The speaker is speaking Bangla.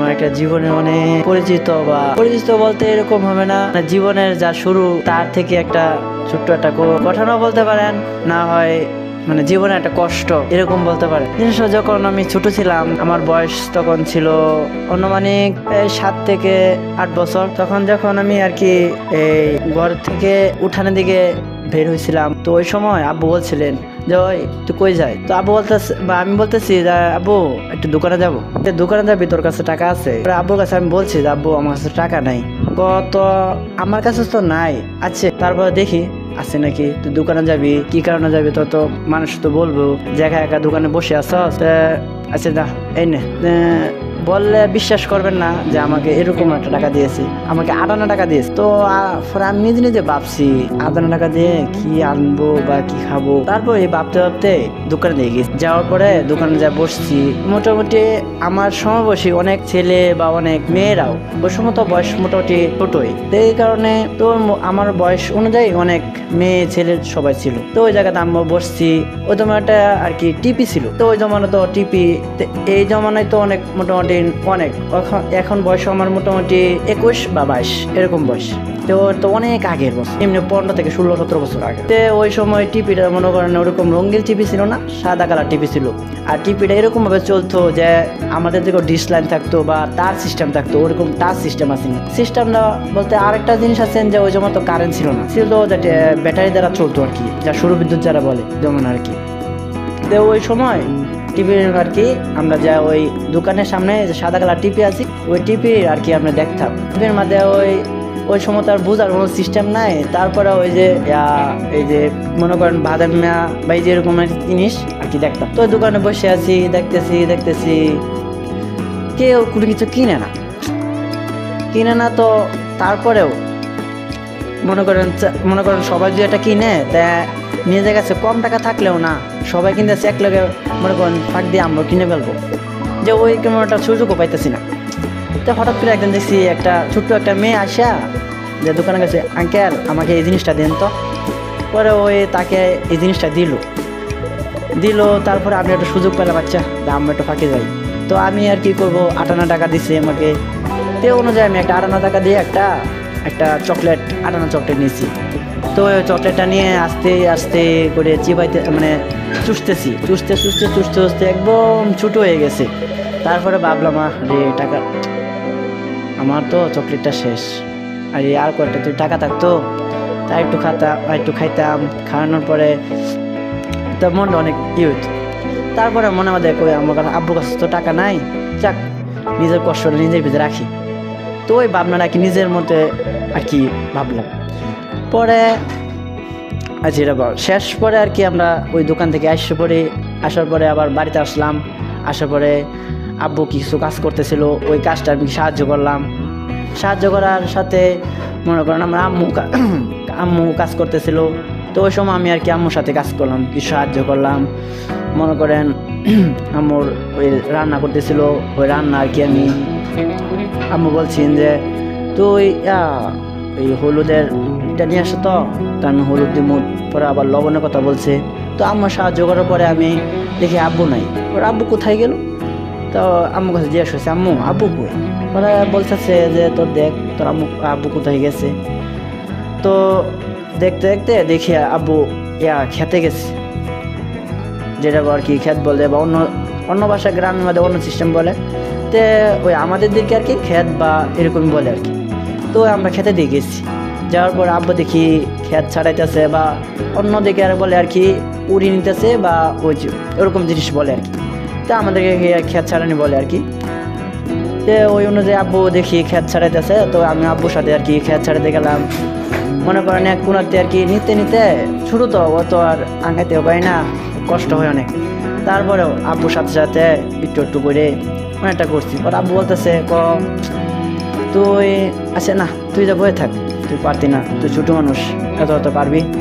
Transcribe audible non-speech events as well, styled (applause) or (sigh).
আমার একটা জীবনে অনেক পরিচিত বা পরিচিত বলতে এরকম হবে না। মানে জীবনের যা শুরু, তার থেকে একটা ছোট্ট একটা ঘটনা বলতে পারেন, না হয় মানে জীবনে একটা কষ্ট, এরকম বলতে পারে জিনিসটা যখন আমি ছোট ছিলাম, আমার বয়স তখন ছিল অনুমানিক সাত থেকে আট বছর। তখন যখন আমি আর কি এই ঘর থেকে উঠানের দিকে বের হয়েছিলাম, তো ওই সময় আব্বু বলছিলেন যে কই যাই? তো আবু বলতেছে বা আমি বলতেছি যে, আব্বু, একটু দোকানে যাব। দোকানে যাবি তোর কাছে টাকা আছে। আব্বুর কাছে আমি বলছি যে, আব্বু, আমার কাছে টাকা নাই। কত আমার কাছে তো নাই। আছে তারপরে দেখি আছে নাকি। তুই দোকানে যাবি, কি কারণে যাবি? তো তো মানুষ তো বলব। যে একা দোকানে বসে আস আছে আচ্ছা দা এই নে বললে বিশ্বাস করবেন না যে আমাকে এরকম একটা টাকা দিয়েছি। আমাকে আটান্ন টাকা দিয়েছে। তো পরে আমি নিজে নিজে ভাবছি আটান্ন টাকা দিয়ে কি আনব বা কি খাব? তারপর এই ভাবতে ভাবতে দোকানে দিয়ে গেছি। যাওয়ার পরে দোকানে যা বসছি মোটামুটি আমার সমবয়সী অনেক ছেলে বা অনেক মেয়েরাও ওই সময় তো বয়স মোটামুটি ছোটই। তো এই কারণে তো আমার বয়স অনুযায়ী অনেক মেয়ে ছেলে সবাই ছিল। তো ওই জায়গাতে আমি বসছি ওই একটা আর কি টিপি ছিল। তো ওই জমানো তো টিপি তো এই জমানায় তো অনেক মোটামুটি, অনেক। এখন- বয়স আমার মোটামুটি একুশ বা বাইশ, এরকম বয়স। তো তো অনেক আগের বছর, এমনি পনেরো থেকে ষোলো, সতেরো বছর আগে তো ওই সময় টিপিটা মনে করেন ওরকম রঙিন টিপি ছিল না, সাদা কালার টিপি ছিল। আর টিপিটা এরকম ভাবে চলতো যে আমাদের দিকে ডিশ লাইন থাকতো বা তার সিস্টেম থাকতো, ওরকম টাচ সিস্টেম আছে। না সিস্টেমটা বলতে আরেকটা জিনিস আছেন যে ওই জমা তো কারেন্ট ছিল না। ছিল যে ব্যাটারি দ্বারা চলতো আর কি, যা সৌর বিদ্যুৎ যারা বলে যেমন আর কি। তো ওই সময় টিভি আর কি আমরা যা ওই দোকানের সামনে যে সাদা কালার টিপি আছি, ওই টিপি আর কি আমরা দেখতাম। টিভির মধ্যে ওই ওই সময় তো আর বোঝার কোনো সিস্টেম নাই। তারপরে ওই যে এই যে মনে করেন বাদাম মিয়া বা এই যে এরকম জিনিস আর কি দেখতাম। তো দোকানে বসে আছি, দেখতেছি দেখতেছি। কেউ কোনো কিছু কিনে না। কিনে না তো তারপরেও মনে করেন মনে করেন সবাই যদি এটা কিনে তা নিজের কাছে কম টাকা থাকলেও না, সবাই কিনতেছে এক লগে মনে করেন ফাঁক দিয়ে আমরা কিনে ফেলব। যে ওই কেমন একটা সুযোগও পাইতেছি না। তো হঠাৎ করে একদিন দেখছি একটা ছোট্ট একটা মেয়ে আসা যে দোকানে গেছে আঙ্কেল, আমাকে এই জিনিসটা দেন তো। পরে ওই তাকে এই জিনিসটা দিল। দিল, তারপরে আমি একটা সুযোগ পেলাম বাচ্চা দাম একটু ফাঁকে যাই। তো আমি আর কি করব, আটান্ন টাকা দিছে আমাকে। তো অনুযায়ী আমি একটা আটান্ন টাকা দিয়ে একটা একটা চকলেট আটান্ন চকলেট নিয়েছি। তো চকলেটটা নিয়ে আস্তে আস্তে করে চিবাইতে মানে চুষতেছি। চুষতে চুষতে চুষতে চুষতে একদম ছোটো হয়ে গেছে। তারপরে ভাবলাম রে, টাকা আমার তো চকলেটটা শেষ। আর আর কয়েকটা তুই টাকা থাকতো, তা একটু খাতাম একটু খাইতাম। খাওয়ানোর পরে তো মনটা অনেক ই হইতো। তারপরে মনে কই আমার কাছে, আব্বুর কাছে তো টাকা নাই। যাক, নিজের কষ্টটা নিজের ভিতরে রাখি। তো ওই ভাবনাটা কি নিজের মধ্যে আর কি ভাবলাম। পরে আচ্ছা এটা বল। শেষ পরে আর কি আমরা ওই দোকান থেকে আসতে পরে আসার পরে আবার বাড়িতে আসলাম। আসার পরে আব্বু কিছু কাজ করতেছিল, ওই কাজটা আমি সাহায্য করলাম। সাহায্য করার সাথে মনে করেন আমরা আম্মু (clears throat) আম্মু কাজ করতেছিল। তো ওই সময় আমি আর কি আম্মুর সাথে কাজ করলাম কিছু সাহায্য করলাম। মনে করেন, (clears throat) আম্মুর ওই রান্না করতেছিল, ওই রান্না আর কি আমি আম্মু বলছেন যে তুই এই হলুদের এটা নিয়ে আসো তো। তো আমি হলুদ দিব পরে আবার লবণের কথা বলছে। তো আম্মু সাহায্য করার পরে আমি দেখি আব্বু নাই ওর আব্বু কোথায় গেল? তো আম্মুর কাছে জিজ্ঞাসা করছে, আম্মু, আব্বু কই? ওরা বলতেছে যে, তোর দেখ, তোর আম্মু, আব্বু কোথায় গেছে? তো দেখতে দেখতে দেখি আব্বু ইয়া খেতে গেছে। যেটা আর কি ক্ষেত বলে বা অন্য অন্য ভাষা গ্রামের মধ্যে অন্য সিস্টেম বলে। তে ওই আমাদের দিকে আর কি ক্ষেত বা এরকমই বলে আর কি। তো আমরা খেতে দিয়ে গেছি। যাওয়ার পর আব্বু দেখি ক্ষেত ছাড়াইতেছে বা অন্য দিকে আর বলে আর কি উড়ি নিতেছে বা ওই ওরকম জিনিস বলে আর কি। তা আমাদেরকে খেত ছাড়ানি বলে আর কি। যে ওই অনুযায়ী আব্বু দেখি ক্ষেত ছাড়াইতেছে, তো আমি আব্বুর সাথে আর কি ক্ষেত ছাড়াতে গেলাম। মনে করেন এক কোনাতে আর কি নিতে নিতে ছোটো তো, ও তো আর আঙ্গাইতেও পারি না, কষ্ট হয় অনেক। তারপরেও আব্বুর সাথে সাথে একটু একটু করে অনেকটা করছি। ওর আব্বু বলতেছে, ক, তুই আছে না, তুই যা বয়ে থাক, তুই পারতি না, তুই ছোটো মানুষ, এত এত পারবি?